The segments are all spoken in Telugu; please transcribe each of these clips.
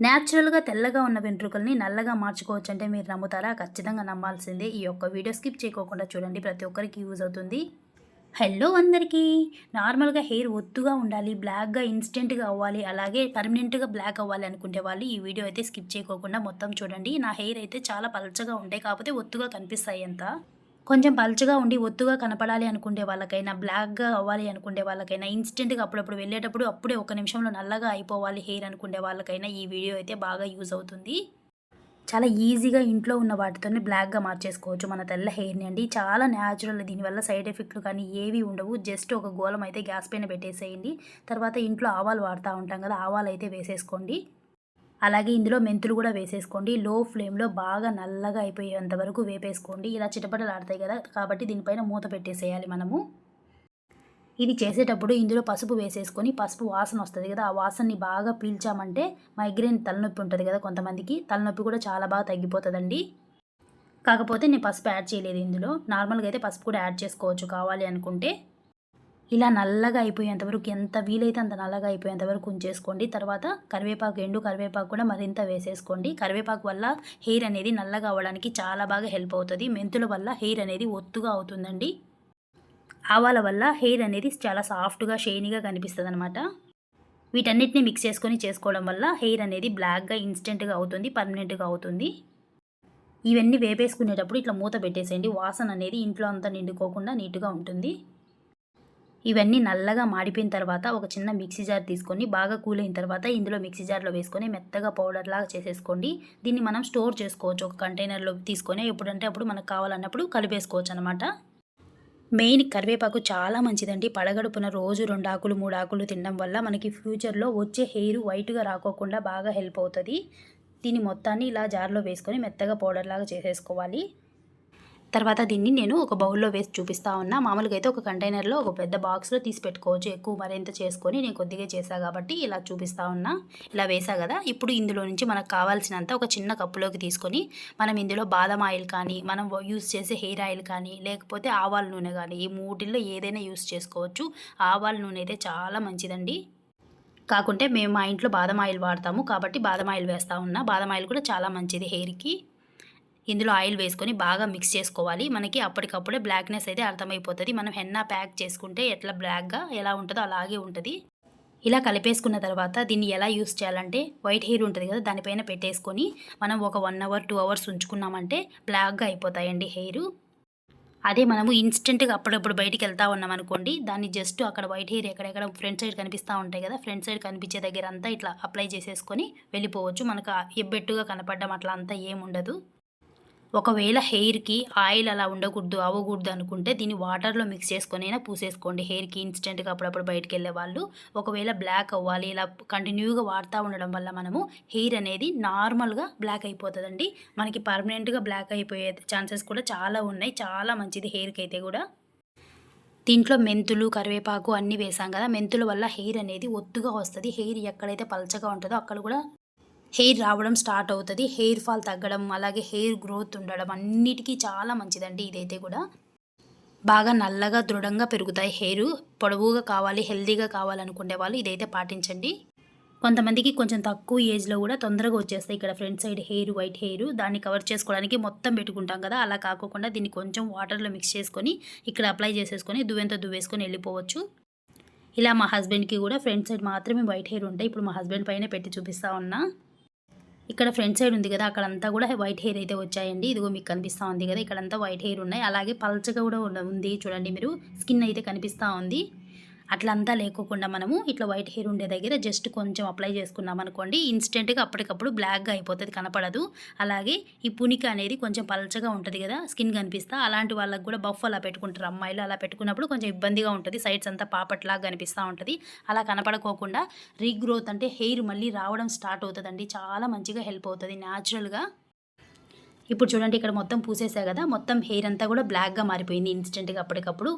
న్యాచురల్గా తెల్లగా ఉన్న వెంట్రుకల్ని నల్లగా మార్చుకోవచ్చు అంటే మీరు నమ్ముతారా? ఖచ్చితంగా నమ్మాల్సిందే. ఈ యొక్క వీడియో స్కిప్ చేయకోకుండా చూడండి. ప్రతి ఒక్కరికి యూజ్ అవుతుంది. హలో అందరికీ! నార్మల్గా హెయిర్ ఒత్తుగా ఉండాలి బ్లాక్గా ఇన్స్టెంట్గా అవ్వాలి అలాగే పర్మనెంట్గా బ్లాక్ అవ్వాలి అనుకుంటే వాళ్ళు ఈ వీడియో అయితే స్కిప్ చేయకోకుండా మొత్తం చూడండి. నా హెయిర్ అయితే చాలా పలచగా ఉంటాయి కాకపోతే ఒత్తుగా కనిపిస్తాయి అంతా. కొంచెం పలుచగా ఉండి ఒత్తుగా కనపడాలి అనుకునే వాళ్ళకైనా బ్లాక్గా అవ్వాలి అనుకునే వాళ్ళకైనా ఇన్స్టెంట్గా అప్పుడప్పుడు వెళ్ళేటప్పుడు అప్పుడే ఒక నిమిషంలో నల్లగా అయిపోవాలి హెయిర్ అనుకునే వాళ్ళకైనా ఈ వీడియో అయితే బాగా యూజ్ అవుతుంది. చాలా ఈజీగా ఇంట్లో ఉన్న వాటితోనే బ్లాక్గా మార్చేసుకోవచ్చు మన తెల్ల హెయిర్ని అండి. చాలా న్యాచురల్ దీనివల్ల సైడ్ ఎఫెక్ట్లు కానీ ఏవి ఉండవు. జస్ట్ ఒక గోళం అయితే గ్యాస్ పైన పెట్టేసేయండి. తర్వాత ఇంట్లో ఆవాలు వాడుతూ ఉంటాం కదా ఆవాలు అయితే వేసేసుకోండి. అలాగే ఇందులో మెంతులు కూడా వేసేసుకోండి. లో ఫ్లేమ్లో బాగా నల్లగా అయిపోయేంత వరకు వేపేసుకోండి. ఇలా చిటపటలు ఆడతాయి కదా కాబట్టి దీనిపైన మూత పెట్టేసేయాలి మనము. ఇది చేసేటప్పుడు ఇందులో పసుపు వేసేసుకొని పసుపు వాసన వస్తుంది కదా ఆ వాసనని బాగా పీల్చామంటే మైగ్రేన్ తలనొప్పి ఉంటుంది కదా కొంతమందికి. తలనొప్పి కూడా చాలా బాగా తగ్గిపోతుందండి. కాకపోతే నేను పసుపు యాడ్ చేయలేదు ఇందులో. నార్మల్గా అయితే పసుపు కూడా యాడ్ చేసుకోవచ్చు కావాలి అనుకుంటే. ఇలా నల్లగా అయిపోయేంతవరకు ఎంత వీలైతే అంత నల్లగా అయిపోయేంత వరకు ఉంచేసుకోండి. తర్వాత కరివేపాకు ఎండు కరివేపాకు కూడా మరింత వేసేసుకోండి. కరివేపాకు వల్ల హెయిర్ అనేది నల్లగా అవ్వడానికి చాలా బాగా హెల్ప్ అవుతుంది. మెంతుల వల్ల హెయిర్ అనేది ఒత్తుగా అవుతుందండి. ఆవాల వల్ల హెయిర్ అనేది చాలా సాఫ్ట్గా షైనీగా కనిపిస్తుంది అనమాట వీటన్నిటిని మిక్స్ చేసుకొని చేసుకోవడం వల్ల హెయిర్ అనేది బ్లాక్గా ఇన్స్టెంట్గా అవుతుంది పర్మనెంట్గా అవుతుంది. ఇవన్నీ వేపేసుకునేటప్పుడు ఇట్లా మూత పెట్టేసేయండి. వాసన అనేది ఇంట్లో అంతా నిండుకోకుండా నీట్గా ఉంటుంది. ఇవన్నీ నల్లగా మాడిపోయిన తర్వాత ఒక చిన్న మిక్సీ జార్ తీసుకొని బాగా కూల్ అయిన తర్వాత ఇందులో మిక్సీ జార్లో వేసుకొని మెత్తగా పౌడర్ లాగా చేసేసుకోండి. దీన్ని మనం స్టోర్ చేసుకోవచ్చు. ఒక కంటైనర్లో తీసుకొని ఎప్పుడంటే అప్పుడు మనకు కావాలన్నప్పుడు కలిపేసుకోవచ్చు అనమాట మెయిన్ కరివేపాకు చాలా మంచిదండి. పడగడుపున రోజు రెండు ఆకులు మూడు ఆకులు తినడం వల్ల మనకి ఫ్యూచర్లో వచ్చే హెయిర్ వైట్గా రాకోకుండా బాగా హెల్ప్ అవుతుంది. దీన్ని మొత్తాన్ని ఇలా జార్లో వేసుకొని మెత్తగా పౌడర్ లాగా చేసేసుకోవాలి. తర్వాత దీన్ని నేను ఒక బౌల్లో వేసి చూపిస్తా ఉన్నా. మామూలుగా అయితే ఒక కంటైనర్లో ఒక పెద్ద బాక్స్లో తీసి పెట్టుకోవచ్చు. ఎక్కువ మరింత చేసుకొని నేను కొద్దిగా చేసా కాబట్టి ఇలా చూపిస్తా ఉన్నా. ఇలా వేసా కదా. ఇప్పుడు ఇందులో నుంచి మనకు కావాల్సినంత ఒక చిన్న కప్పులోకి తీసుకొని మనం ఇందులో బాదం ఆయిల్ కానీ మనం యూస్ చేసే హెయిర్ ఆయిల్ కానీ లేకపోతే ఆవాల నూనె కానీ ఈ మూటిల్లో ఏదైనా యూస్ చేసుకోవచ్చు. ఆవాల నూనె అయితే చాలా మంచిదండి. కాకుంటే మేము మా ఇంట్లో బాదం ఆయిల్ వాడతాము కాబట్టి బాదం ఆయిల్ వేస్తూ ఉన్నా. బాదం ఆయిల్ కూడా చాలా మంచిది హెయిర్కి. ఇందులో ఆయిల్ వేసుకొని బాగా మిక్స్ చేసుకోవాలి. మనకి అప్పటికప్పుడే బ్లాక్నెస్ అయితే అర్థమైపోతుంది. మనం హెన్నా ప్యాక్ చేసుకుంటే ఎట్లా బ్లాక్గా ఎలా ఉంటుందో అలాగే ఉంటుంది. ఇలా కలిపేసుకున్న తర్వాత దీన్ని ఎలా యూస్ చేయాలంటే వైట్ హెయిర్ ఉంటుంది కదా దానిపైన పెట్టేసుకొని మనం ఒక వన్ అవర్ టూ అవర్స్ ఉంచుకున్నామంటే బ్లాక్గా అయిపోతాయండి హెయిర్. అదే మనము ఇన్స్టెంట్గా అప్పుడప్పుడు బయటికి వెళ్తా ఉన్నాం అనుకోండి దాన్ని జస్ట్ అక్కడ వైట్ హెయిర్ ఎక్కడెక్కడ ఫ్రంట్ సైడ్ కనిపిస్తూ ఉంటాయి కదా ఫ్రంట్ సైడ్ కనిపించే దగ్గర అంతా ఇట్లా అప్లై చేసేసుకొని వెళ్ళిపోవచ్చు. మనకు ఎబ్బెట్టుగా కనపడడం అట్లా అంతా ఏముండదు ఒకవేళ హెయిర్కి ఆయిల్ అలా ఉండకూడదు అవ్వకూడదు అనుకుంటే దీన్ని వాటర్లో మిక్స్ చేసుకొని అయినా పూసేసుకోండి. హెయిర్కి ఇన్స్టెంట్గా అప్పుడప్పుడు బయటకు వెళ్ళే వాళ్ళు ఒకవేళ బ్లాక్ అవ్వాలి ఇలా కంటిన్యూగా వాడుతూ ఉండడం వల్ల మనము హెయిర్ అనేది నార్మల్గా బ్లాక్ అయిపోతుందండి. మనకి పర్మనెంట్గా బ్లాక్ అయిపోయే ఛాన్సెస్ కూడా చాలా ఉన్నాయి. చాలా మంచిది హెయిర్కి అయితే కూడా. దీంట్లో మెంతులు కరివేపాకు అన్నీ వేసాం కదా మెంతుల వల్ల హెయిర్ అనేది ఒత్తుగా వస్తుంది. హెయిర్ ఎక్కడైతే పలచగా ఉంటుందో అక్కడ కూడా హెయిర్ రావడం స్టార్ట్ అవుతుంది. హెయిర్ ఫాల్ తగ్గడం అలాగే హెయిర్ గ్రోత్ ఉండడం అన్నిటికీ చాలా మంచిదండి ఇదైతే కూడా. బాగా నల్లగా దృఢంగా పెరుగుతాయి హెయిర్. పొడవుగా కావాలి హెల్దీగా కావాలనుకునే వాళ్ళు ఇదైతే పాటించండి. కొంతమందికి కొంచెం తక్కువ ఏజ్లో కూడా తొందరగా వచ్చేస్తాయి ఇక్కడ front side hair white hair. దాన్ని కవర్ చేసుకోవడానికి మొత్తం పెట్టుకుంటాం కదా. అలా కాకుండా దీన్ని కొంచెం వాటర్లో మిక్స్ చేసుకొని ఇక్కడ అప్లై చేసేసుకొని దువ్వెంతో దువ్వేసుకొని వెళ్ళిపోవచ్చు. ఇలా మా హస్బెండ్కి కూడా ఫ్రంట్ సైడ్ మాత్రమే వైట్ హెయిర్ ఉంటాయి. ఇప్పుడు మా హస్బెండ్ పైన పెట్టి చూపిస్తా ఉన్నా. ఇక్కడ ఫ్రంట్ సైడ్ ఉంది కదా అక్కడంతా కూడా వైట్ హెయిర్ అయితే వచ్చాయండి. ఇదిగో మీకు కనిపిస్తూ ఉంది కదా ఇక్కడంతా వైట్ హెయిర్ ఉన్నాయి. అలాగే పల్చగా కూడా ఉంది చూడండి మీరు. స్కిన్ అయితే కనిపిస్తూ ఉంది. అట్లంతా లేకోకుండా మనము ఇట్లా వైట్ హెయిర్ ఉండే దగ్గర జస్ట్ కొంచెం అప్లై చేసుకున్నాం అనుకోండి ఇన్స్టెంట్గా అప్పటికప్పుడు బ్లాక్గా అయిపోతుంది కనపడదు. అలాగే ఈ పునిక అనేది కొంచెం పలచగా ఉంటుంది కదా స్కిన్ కనిపిస్తా అలాంటి వాళ్ళకి కూడా బఫ్ అలా పెట్టుకుంటారు. అమ్మాయిలు అలా పెట్టుకున్నప్పుడు కొంచెం ఇబ్బందిగా ఉంటుంది సైడ్స్ అంతా పాపట్లాగా కనిపిస్తూ ఉంటుంది. అలా కనపడకోకుండా రీగ్రోత్ అంటే హెయిర్ మళ్ళీ రావడం స్టార్ట్ అవుతుందండి చాలా మంచిగా హెల్ప్ అవుతుంది న్యాచురల్గా. ఇప్పుడు చూడండి ఇక్కడ మొత్తం పూసేసా కదా మొత్తం హెయిర్ అంతా కూడా బ్లాక్గా మారిపోయింది ఇన్స్టెంట్గా అప్పటికప్పుడు.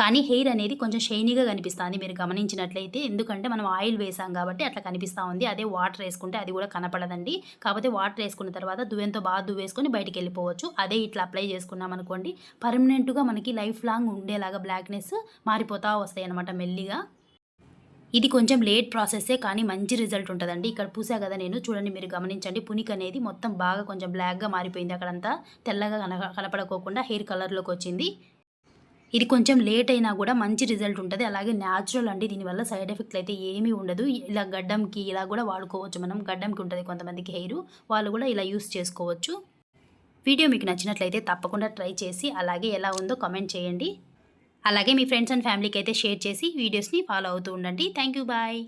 కానీ హెయిర్ అనేది కొంచెం షైనీగా కనిపిస్తుంది. మీరు గమనించినట్లయితే ఎందుకంటే మనం ఆయిల్ వేసాం కాబట్టి అట్లా కనిపిస్తూ ఉంది. అదే వాటర్ వేసుకుంటే అది కూడా కనపడదండి. కాకపోతే వాటర్ వేసుకున్న తర్వాత దువ్వెంతో బాగా దువ్వేసుకొని బయటికి వెళ్ళిపోవచ్చు. అదే ఇట్లా అప్లై చేసుకున్నాం అనుకోండి పర్మనెంట్గా మనకి లైఫ్ లాంగ్ ఉండేలాగా బ్లాక్నెస్ మారిపోతూ వస్తాయి అనమాట మెల్లిగా. ఇది కొంచెం లేట్ ప్రాసెస్సే కానీ మంచి రిజల్ట్ ఉంటుందండి. ఇక్కడ పూసా కదా నేను చూడండి మీరు గమనించండి. పునిక్ అనేది మొత్తం బాగా కొంచెం బ్లాక్గా మారిపోయింది అక్కడంతా. తెల్లగా కన కనపడకోకుండా హెయిర్ కలర్లోకి వచ్చింది. ఇది కొంచెం లేట్ అయినా కూడా మంచి రిజల్ట్ ఉంటుంది. అలాగే న్యాచురల్ అండి. దీనివల్ల సైడ్ ఎఫెక్ట్లు అయితే ఏమీ ఉండదు. ఇలా గడ్డంకి ఇలా కూడా వాడుకోవచ్చు మనం. గడ్డంకి ఉంటుంది కొంతమందికి హెయిర్. వాళ్ళు కూడా ఇలా యూస్ చేసుకోవచ్చు. వీడియో మీకు నచ్చినట్లయితే తప్పకుండా ట్రై చేసి అలాగే ఎలా ఉందో కామెంట్ చేయండి. అలాగే మీ ఫ్రెండ్స్ అండ్ ఫ్యామిలీకి అయితే షేర్ చేసి వీడియోస్ని ఫాలో అవుతూ ఉండండి. Thank you. బాయ్.